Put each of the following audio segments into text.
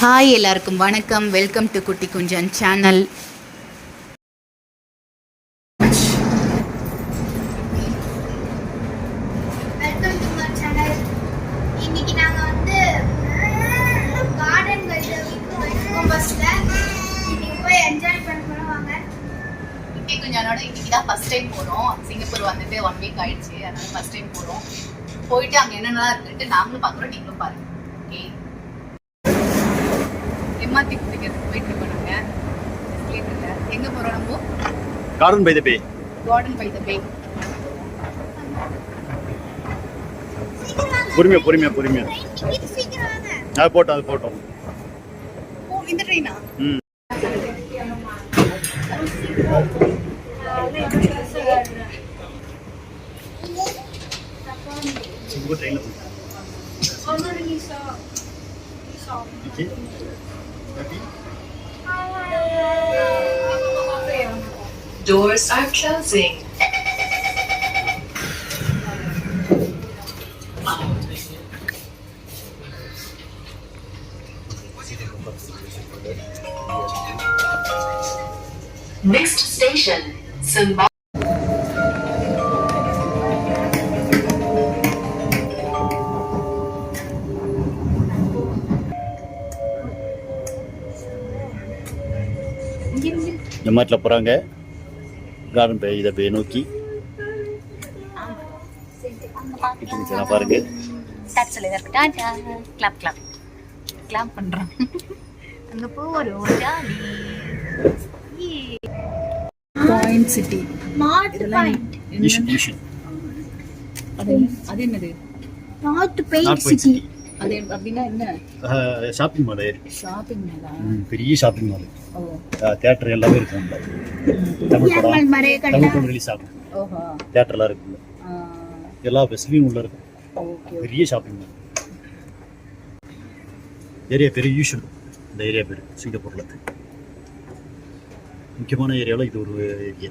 Hi எல்லாருக்கும் வணக்கம். Welcome to Kutti Kunjan channel இன்னைக்கு தான் ஃபர்ஸ்ட் டைம் போகிறோம் சிங்கப்பூர் வந்துட்டு ஒன் வீக் ஆயிடுச்சு. அதனால ஃபர்ஸ்ட் டைம் போகிறோம் போயிட்டு அங்கே என்னென்னலாம் இருக்குன்ட்டு நாங்களும் பார்க்குறோம். நீங்களும் பாருங்க. எம்ஆர்டி குடிக்கிறதுக்கு போயிட்டு இருக்கோம் நாங்கள் எங்கே போகிறோம் நம்ம? Garden by the bay garden by the bay பொறுமையா பொறுமையா பொறுமையா. அது போட்டோம் அது போட்டோம். ஓ இந்த ட்ரெயினா ம். Singapore Doors are closing. Next station, Sumba. இந்த மாதிரில போகிறாங்க கார்டன் பே இதை போய் நோக்கி. பாருங்க. கிளாப் கிளாப் கிளாப் பண்ணுறோம் அங்கே போகிறோம் பாயிண்ட் சிட்டி அது என்னது? நார்த் பெயிண்ட் சிட்டி அது அப்படின்னா என்ன? ஷாப்பிங் மால் ஷாப்பிங் மேலா பெரிய ஷாப்பிங் மால் ஓ. தேட்டர் எல்லாமே இருக்கும். தமிழ் படம் தமிழ் படம் ரிலீஸ் ஆகும். ஓஹோ. தேட்டர்லாம் இருக்குல்ல எல்லா ஃபெசிலிட்டியும் உள்ள இருக்கும். பெரிய ஷாப்பிங் மால் ஏரியா பேர் யூஷுவல் இந்த ஏரியா பேர் சிங்கப்பூரில் முக்கியமான ஏரியாவில் இது ஒரு ஏரியா.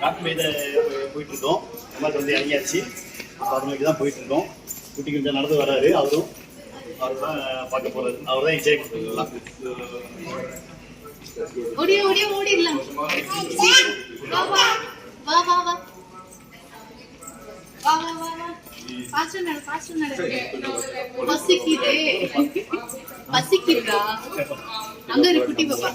காட்டு மீது போயிட்டு இருக்கோம் எல்லாம் வந்து இறங்கியாச்சு. பத்து தான் போயிட்டு இருக்கோம் குட்டி கொஞ்சம் நடந்து வராரு. அவரும் அவர் தான் பார்க்க போறாரு. அவர் தான் என்ஜாய் பண்ணுறதுலாம் ஓடி ஓடி ஓடிடலாம். வா வா வா வா வா. வா வா வா வா. ஃபாஸ்ட் நட பசிக்குதே. பசிக்குதா? அங்க இருக்கு குட்டி பாப்பா.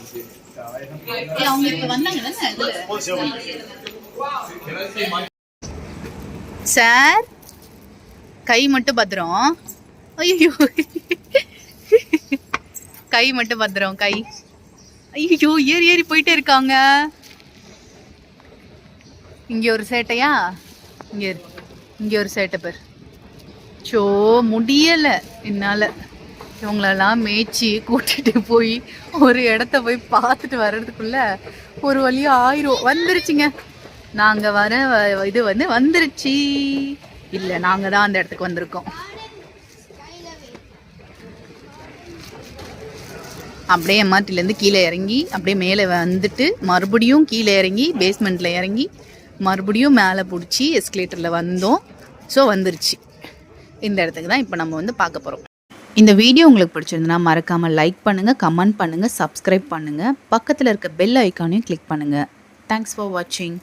சார் கை மட்டும் பத்திரம். ஐயோ கை மட்டும் பத்திரம் கை. ஐயோ ஏறி ஏறி போயிட்டே இருக்காங்க. இங்க ஒரு சேட்டையா? இங்க இங்க ஒரு சேட்டை பேர். சோ முடியல என்னால. இவங்களெல்லாம் மேய்ச்சி கூட்டிட்டு போய் ஒரு இடத்த போய் பார்த்துட்டு வர்றதுக்குள்ள ஒரு வழியா ஆயிரும். வந்துருச்சுங்க. நாங்க வர வ- இது வந்து வந்துருச்சு. இல்ல நாங்க தான் அந்த இடத்துக்கு வந்திருக்கோம். அப்படியே எம்ஆர்டிலேருந்து கீழே இறங்கி அப்படியே மேலே வந்துட்டு மறுபடியும் கீழே இறங்கி பேஸ்மெண்ட்டில் இறங்கி மறுபடியும் மேலே பிடிச்சி எஸ்கலேட்டரில் வந்தோம். ஸோ வந்துருச்சு. இந்த இடத்துக்கு தான் இப்போ நம்ம வந்து பார்க்க போகிறோம் இந்த வீடியோ உங்களுக்கு பிடிச்சிருந்தனா மறக்காமல் லைக் பண்ணுங்கள் கமெண்ட் பண்ணுங்கள் சப்ஸ்கிரைப் பண்ணுங்கள் பக்கத்தில் இருக்க பெல் ஐக்கானையும் கிளிக் பண்ணுங்கள் தேங்க்ஸ் ஃபார் வாட்சிங்